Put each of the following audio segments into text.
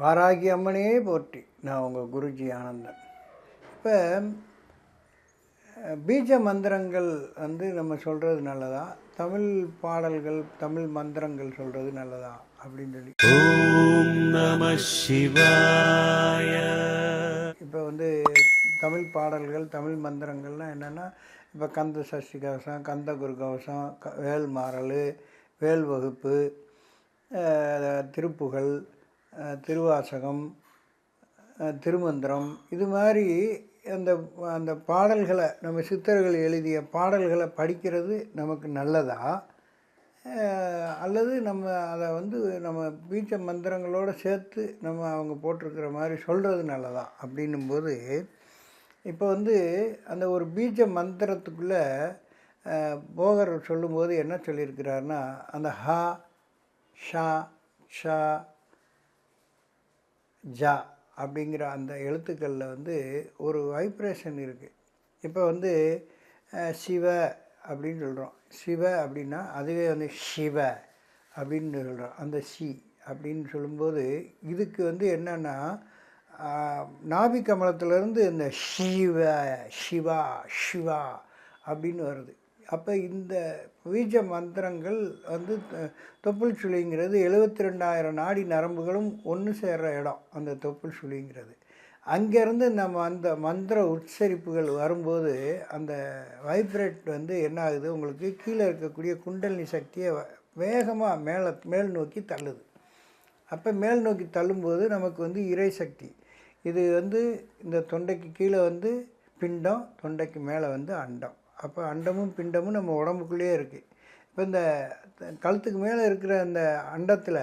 வாராகி அம்மனையே போற்றி. நான் உங்கள் குருஜி ஆனந்தன். இப்போ பீஜ மந்திரங்கள் வந்து நம்ம சொல்கிறது நல்லதா? தமிழ் பாடல்கள் தமிழ் மந்திரங்கள் சொல்கிறது நல்லதா? அப்படின்னு சொல்லி. ஓம் நம சிவாய. இப்போ வந்து தமிழ் பாடல்கள் தமிழ் மந்திரங்கள்லாம் என்னென்னா இப்போ கந்த சஷ்டி கவசம் கந்த குரு கவசம் வேல் மாறல் வேல் வகுப்பு திருப்புகள் திருவாசகம் திருமந்திரம் இது மாதிரி அந்த அந்த பாடல்களை நம்ம சித்தர்கள் எழுதிய பாடல்களை படிக்கிறது நமக்கு நல்லதா? அல்லது நம்ம அதை வந்து நம்ம பீச்ச மந்திரங்களோடு சேர்த்து நம்ம அவங்க போட்டிருக்கிற மாதிரி சொல்கிறது நல்லதா? அப்படின்னும்போது இப்போ வந்து அந்த ஒரு பீஜ மந்திரத்துக்குள்ளே போகர் சொல்லும்போது என்ன சொல்லியிருக்கிறாருன்னா அந்த ஹா ஷா ஷா ஜா அப்படிங்கிற அந்த எழுத்துக்களில் வந்து ஒரு வைப்ரேஷன் இருக்குது இப்போ வந்து சிவ அப்படின்னு சொல்கிறோம் சிவ அப்படின்னா அதுவே வந்து சிவ அப்படின்னு சொல்கிறோம் அந்த சி அப்படின்னு சொல்லும்போது இதுக்கு வந்து என்னென்னா நாபி கமலத்திலேருந்து இந்த சிவ சிவா சிவா அப்படின்னு வருது. அப்போ இந்த பீஜ மந்திரங்கள் வந்து தொப்புள் சுழிங்கிறது எழுபத்தி ரெண்டாயிரம் நாடி நரம்புகளும் ஒன்று சேர்ற இடம் அந்த தொப்புள் சுழிங்கிறது. அங்கேருந்து நம்ம அந்த மந்திர உச்சரிப்புகள் வரும்போது அந்த வைப்ரேட் வந்து என்ன ஆகுது? உங்களுக்கு கீழே இருக்கக்கூடிய குண்டலினி சக்தியை வேகமாக மேலே மேல் நோக்கி தள்ளுது. அப்போ மேல் நோக்கி தள்ளும்போது நமக்கு வந்து இறை சக்தி. இது வந்து இந்த தொண்டைக்கு கீழே வந்து பிண்டம் தொண்டைக்கு மேலே வந்து அண்டம். அப்போ அண்டமும் பிண்டமும் நம்ம உடம்புக்குள்ளேயே இருக்குது இப்போ இந்த கழுத்துக்கு மேலே இருக்கிற அந்த அண்டத்தில்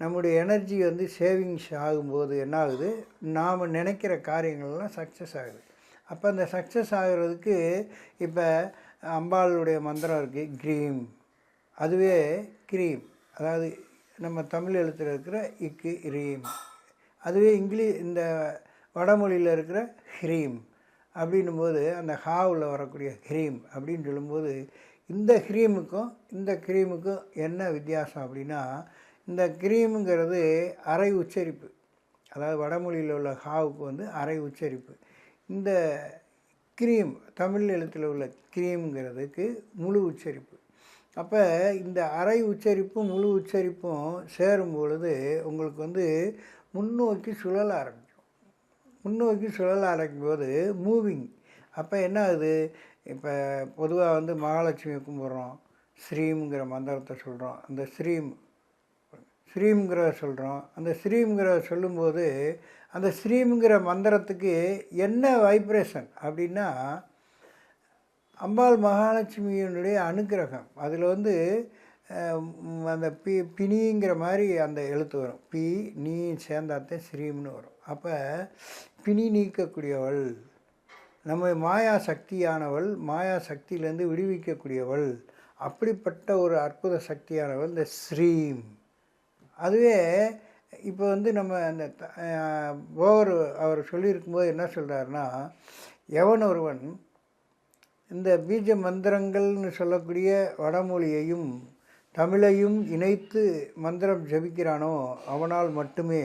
நம்முடைய எனர்ஜி வந்து சேவிங்ஸ் ஆகும்போது என்ன ஆகுது நாம் நினைக்கிற காரியங்கள்லாம் சக்ஸஸ் ஆகுது. அப்போ அந்த சக்ஸஸ் ஆகிறதுக்கு இப்போ அம்பாளுடைய மந்திரம் இருக்குது க்ரீம் அதுவே க்ரீம் அதாவது நம்ம தமிழ் எழுத்தில் இருக்கிற இக்கு ரீம் அதுவே இங்கிலீஷ் இந்த வடமொழியில் இருக்கிற ஹ்ரீம் அப்படின்னும் போது அந்த ஹாவில் வரக்கூடிய க்ரீம் அப்படின்னு சொல்லும்போது இந்த க்ரீமுக்கும் இந்த க்ரீமுக்கும் என்ன வித்தியாசம் அப்படின்னா இந்த க்ரீமுங்கிறது அரை உச்சரிப்பு. அதாவது வடமொழியில் உள்ள ஹாவுக்கு வந்து அரை உச்சரிப்பு. இந்த க்ரீம் தமிழ் எழுத்தில் உள்ள க்ரீம்ங்கிறதுக்கு முழு உச்சரிப்பு. அப்போ இந்த அரை உச்சரிப்பும் முழு உச்சரிப்பும் சேரும் பொழுது உங்களுக்கு வந்து முன்னோக்கி சுழல ஆரம்பிக்கும். முன்னோக்கி சுழல ஆரம்பிக்கும் போது மூவிங் அப்போ என்ன ஆகுது? இப்போ பொதுவாக வந்து மகாலட்சுமி கும்பிட்றோம். ஸ்ரீம்ங்கிற மந்திரத்தை சொல்கிறோம் அந்த ஸ்ரீம் ஸ்ரீம்ங்கிற சொல்கிறோம் அந்த ஸ்ரீம்ங்கிற சொல்லும்போது அந்த ஸ்ரீம்ங்கிற மந்திரத்துக்கு என்ன வைப்ரேஷன் அப்படின்னா அம்பாள் மகாலட்சுமியினுடைய அனுக்கிரகம். அதில் வந்து அந்த பி பிணிங்கிற மாதிரி அந்த எழுத்து வரும். பி நீ சேர்ந்தாத்தே ஸ்ரீம்னு வரும். அப்போ பிணி நீக்கக்கூடியவள் நம்ம மாயா சக்தியானவள் மாயா சக்தியிலேருந்து விடுவிக்கக்கூடியவள் அப்படிப்பட்ட ஒரு அற்புத சக்தியானவள் இந்த ஸ்ரீம். அதுவே இப்போ வந்து நம்ம அந்த த- அவர் சொல்லியிருக்கும்போது என்ன சொல்கிறாருன்னா எவன் ஒருவன் இந்த பீஜ மந்திரங்கள்னு சொல்லக்கூடிய வடமொழியையும் தமிழையும் இணைத்து மந்திரம் ஜபிக்கிறானோ அவனால் மட்டுமே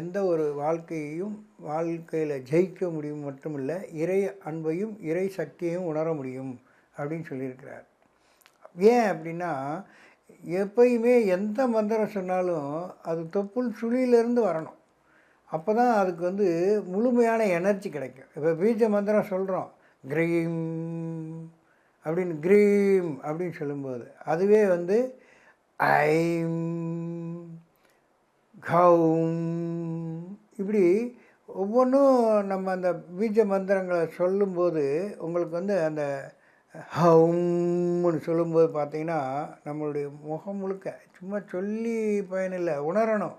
எந்த ஒரு வாழ்க்கையையும் வாழ்க்கையில் ஜெயிக்க முடியும் மட்டுமில்லை இறை அன்பையும் இறை சக்தியையும் உணர முடியும் அப்படின்னு சொல்லியிருக்கிறார். ஏன் அப்படின்னா எப்பயுமே எந்த மந்திரம் சொன்னாலும் அது தொப்புள் சுழியிலேருந்து வரணும். அப்போ தான் அதுக்கு வந்து முழுமையான எனர்ஜி கிடைக்கும். இப்போ பீஜ மந்திரம் சொல்கிறோம் கிரீம் அப்படின்னு க்ரீம் அப்படின்னு சொல்லும்போது அதுவே வந்து ஐம் கௌம். இப்படி ஒவ்வொன்றும் நம்ம அந்த பீஜ மந்திரங்களை சொல்லும்போது உங்களுக்கு வந்து அந்த ஹவும்னு சொல்லும்போது பார்த்தீங்கன்னா நம்மளுடைய முகம் முழுக்க சும்மா சொல்லி பயனில்லை உணரணும்.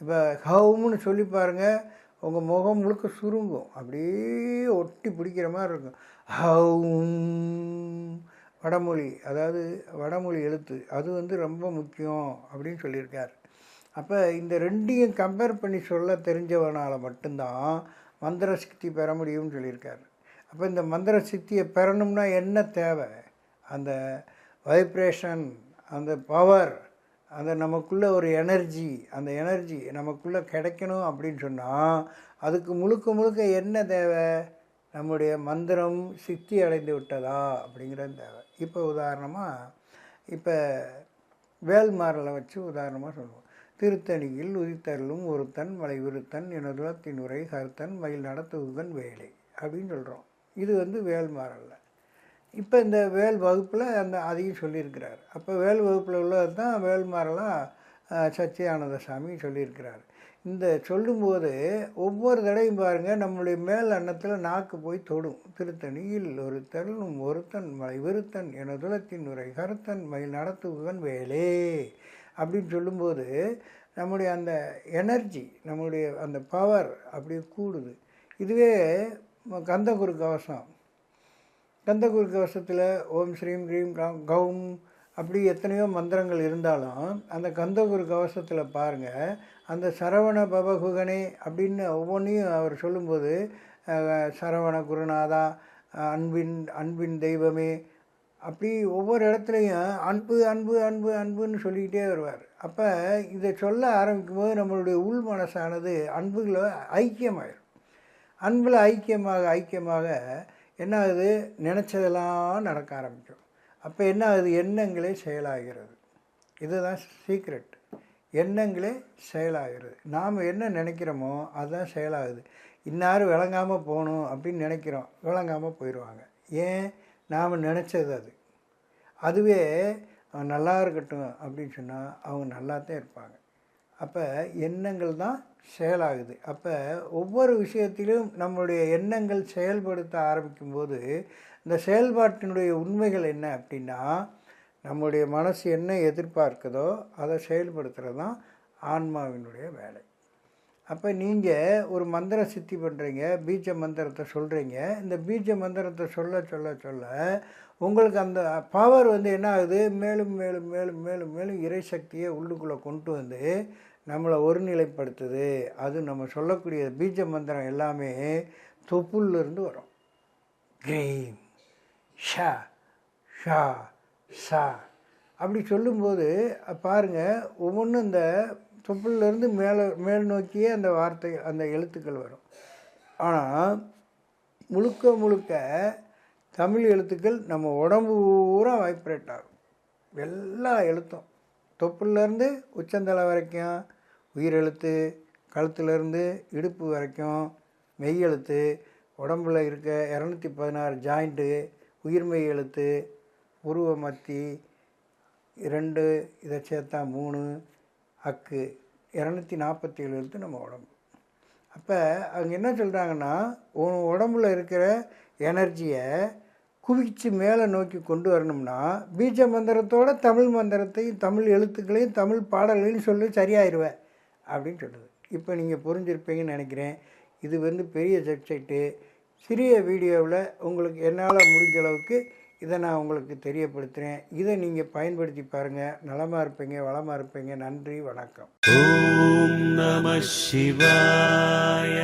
இப்போ ஹவும்னு சொல்லி பாருங்கள் உங்கள் முகம் முழுக்க சுருங்கும். அப்படியே ஒட்டி பிடிக்கிற மாதிரி இருக்கும். ஹவும். வடமொழி அதாவது வடமொழி எழுத்து. அது வந்து ரொம்ப முக்கியம் அப்படின்னு சொல்லியிருக்கார். அப்போ இந்த ரெண்டையும் கம்பேர் பண்ணி சொல்ல தெரிஞ்சவனால் மட்டும்தான் மந்திர சக்தி பெற முடியும்னு சொல்லியிருக்கார். அப்போ இந்த மந்திர சக்தியை பெறணும்னா என்ன தேவை? அந்த வைப்ரேஷன் அந்த பவர் அந்த நமக்குள்ளே ஒரு எனர்ஜி அந்த எனர்ஜி நமக்குள்ளே கிடைக்கணும் அப்படின்னு சொன்னால் அதுக்கு முழுக்க முழுக்க என்ன தேவை? நம்முடைய மந்திரம் சித்தி அடைந்து விட்டதா அப்படிங்கிறது தேவை. இப்போ உதாரணமாக இப்போ வேல்மாறலை வச்சு உதாரணமாக சொல்லுவோம். திருத்தணியில் உதித்தருளும் ஒருத்தன் மலை விருத்தன் எனதுலத்தின் உரை கருத்தன் மயில் நடத்துவதன் வேலை அப்படின்னு சொல்கிறோம் இது வந்து வேல்மாறல்ல. இப்போ இந்த வேல் வகுப்பில் அந்த அதையும் சொல்லியிருக்கிறார். அப்போ வேல் வகுப்பில் உள்ளது தான் வேல்மாரெல்லாம் சச்சியானந்த சாமி சொல்லியிருக்கிறார். இந்த சொல்லும்போது ஒவ்வொரு தடையும் பாருங்கள் நம்மளுடைய மேல் அன்னத்தில் நாக்கு போய் தொடும். திருத்தணியில் ஒரு தருளும் ஒருத்தன் மலை விருத்தன் என துளத்தின் உரை கருத்தன் மயில் நடத்துவன் வேலே அப்படின்னு சொல்லும்போது நம்முடைய அந்த எனர்ஜி நம்முடைய அந்த பவர் அப்படியே கூடுது. இதுவே கந்தகுரு கவசம். கந்தகுரு கவசத்தில் ஓம் ஸ்ரீம் க்ரீம் கௌம் அப்படி எத்தனையோ மந்திரங்கள் இருந்தாலும் அந்த கந்தகுரு கவசத்தில் பாருங்கள் அந்த சரவண பவகுகனே அப்படின்னு ஒவ்வொன்றையும் அவர் சொல்லும்போது சரவண குருநாதா அன்பின் அன்பின் தெய்வமே அப்படி ஒவ்வொரு இடத்துலையும் அன்பு அன்பு அன்பு அன்புன்னு சொல்லிக்கிட்டே வருவார். அப்போ இதை சொல்ல ஆரம்பிக்கும் போது நம்மளுடைய உள் மனசானது அன்புகளை ஐக்கியமாயிடும் அன்பில் ஐக்கியமாக ஐக்கியமாக என்ன ஆகுது? நினச்சதெல்லாம் நடக்க ஆரம்பிக்கும் அப்போ என்ன ஆகுது? எண்ணங்களே செயலாகிறது. இதுதான் சீக்ரெட் எண்ணங்களே செயலாகிறது. நாம் என்ன நினைக்கிறோமோ அதுதான் செயலாகுது. இன்னார் விளங்காமல் போகணும் அப்படின்னு நினைக்கிறோம். விளங்காமல் போயிடுவாங்க ஏன்? நாம் நினச்சது அது. அதுவே அவன் நல்லா இருக்கட்டும் அப்படின்னு சொன்னால் அவங்க நல்லா தான் இருப்பாங்க. அப்போ எண்ணங்கள் தான் செயலாகுது. அப்போ ஒவ்வொரு விஷயத்திலும் நம்மளுடைய எண்ணங்கள் செயல்படுத்த ஆரம்பிக்கும்போது இந்த செயல்பாட்டினுடைய உண்மைகள் என்ன அப்படின்னா நம்முடைய மனசு என்ன எதிர்பார்க்குதோ அதை செயல்படுத்துகிறது தான் ஆன்மாவினுடைய வேலை. அப்போ நீங்கள் ஒரு மந்திர சித்தி பண்ணுறீங்க பீஜ மந்திரத்தை சொல்கிறீங்க இந்த பீஜ மந்திரத்தை சொல்ல சொல்ல சொல்ல உங்களுக்கு அந்த பவர் வந்து என்ன ஆகுது? மேலும் மேலும் மேலும் மேலும் மேலும் இறை சக்தியை உள்ளுக்குள்ளே கொண்டு வந்து நம்மளை ஒருநிலைப்படுத்துது. அது நம்ம சொல்லக்கூடிய பீஜ மந்திரம் எல்லாமே தொப்புள்ளிருந்து வரும். கிரீம் ஷா ஷா ஷா அப்படி சொல்லும்போது பாருங்கள் ஒவ்வொன்றும் இந்த தொப்புளிலேருந்து மேலே மேல் நோக்கியே அந்த வார்த்தை அந்த எழுத்துக்கள் வரும். ஆனால் முழுக்க முழுக்க தமிழ் எழுத்துக்கள் நம்ம உடம்பு பூரா வைப்ரேட் ஆகும். எல்லா எழுத்தும். தொப்புலேருந்து உச்சந்தலை வரைக்கும் உயிரெழுத்து கழுத்துலேருந்து இடுப்பு வரைக்கும் மெய் எழுத்து உடம்புல இருக்க இரநூத்தி பதினாறு ஜாயிண்ட்டு உயிர்மெய் எழுத்து உருவ மத்தி இரண்டு இதை சேர்த்தா மூணு அக்கு இரநூத்தி நாற்பத்தி ஏழு எழுத்து நம்ம உடம்பு. அப்போ அவங்க என்ன சொல்கிறாங்கன்னா உன் உடம்புல இருக்கிற எனர்ஜியை குவிச்சு மேலே நோக்கி கொண்டு வரணும்னா பீஜ மந்திரத்தோட தமிழ் மந்திரத்தையும் தமிழ் எழுத்துக்களையும் தமிழ் பாடல்களையும் சொல்லி சரியாயிருவேன் அப்படின்னு சொல்லுது. இப்போ நீங்கள் புரிஞ்சிருப்பீங்கன்னு நினைக்கிறேன். இது வந்து பெரிய வெப்சைட்டு சிறிய வீடியோவில் உங்களுக்கு என்னால் முடிஞ்ச அளவுக்கு இதை நான் உங்களுக்கு தெரியப்படுத்துகிறேன் இதை நீங்கள் பயன்படுத்தி பாருங்கள் நலமாக இருப்பீங்க வளமாக இருப்பீங்க. நன்றி வணக்கம். ஓம் நம சிவாய.